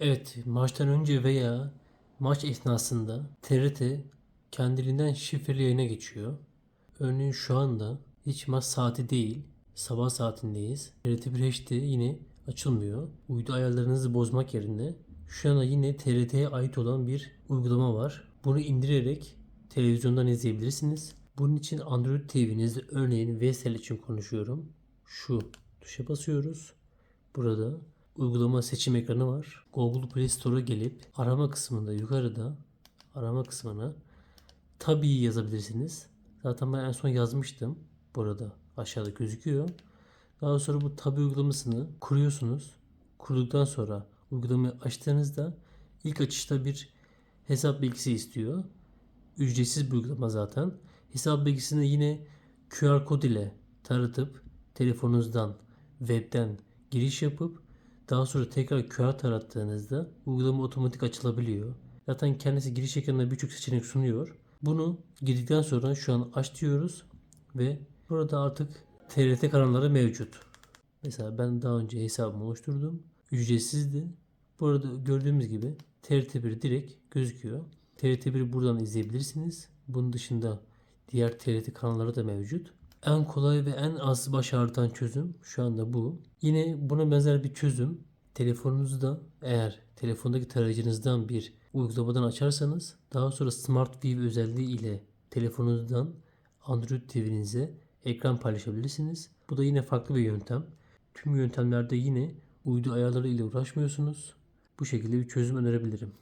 Evet, maçtan önce veya maç esnasında TRT kendiliğinden şifreli yayına geçiyor. Örneğin şu anda hiç maç saati değil, sabah saatindeyiz. TRT 1 HD yine açılmıyor. Uydu ayarlarınızı bozmak yerine şu anda yine TRT'ye ait olan bir uygulama var. Bunu indirerek televizyondan izleyebilirsiniz. Bunun için Android TV'nizde örneğin VSL için konuşuyorum. Şu tuşa basıyoruz. Burada uygulama seçim ekranı var. Google Play Store'a gelip arama kısmında yukarıda arama kısmına Tabii yazabilirsiniz. Zaten ben en son yazmıştım. Burada aşağıda gözüküyor. Daha sonra bu Tabii uygulamasını kuruyorsunuz. Kurduktan sonra uygulamayı açtığınızda ilk açışta bir hesap bilgisi istiyor. Ücretsiz bir uygulama zaten. Hesap bilgisini yine QR kod ile taratıp telefonunuzdan, webden giriş yapıp daha sonra tekrar QR tarattığınızda uygulama otomatik açılabiliyor. Zaten kendisi giriş ekranında birçok seçenek sunuyor. Bunu girdikten sonra şu an aç diyoruz ve burada artık TRT kanalları mevcut. Mesela ben daha önce hesabımı oluşturdum. Ücretsizdi. Burada gördüğümüz gibi TRT1 direkt gözüküyor. TRT1 buradan izleyebilirsiniz. Bunun dışında diğer TRT kanalları da mevcut. En kolay ve en az baş ağrıtan çözüm şu anda bu. Yine buna benzer bir çözüm telefonunuzda eğer telefondaki tarayıcınızdan bir uygulamadan açarsanız daha sonra Smart View özelliği ile telefonunuzdan Android TV'nize ekran paylaşabilirsiniz. Bu da yine farklı bir yöntem. Tüm yöntemlerde yine uydu ayarları ile uğraşmıyorsunuz. Bu şekilde bir çözüm önerebilirim.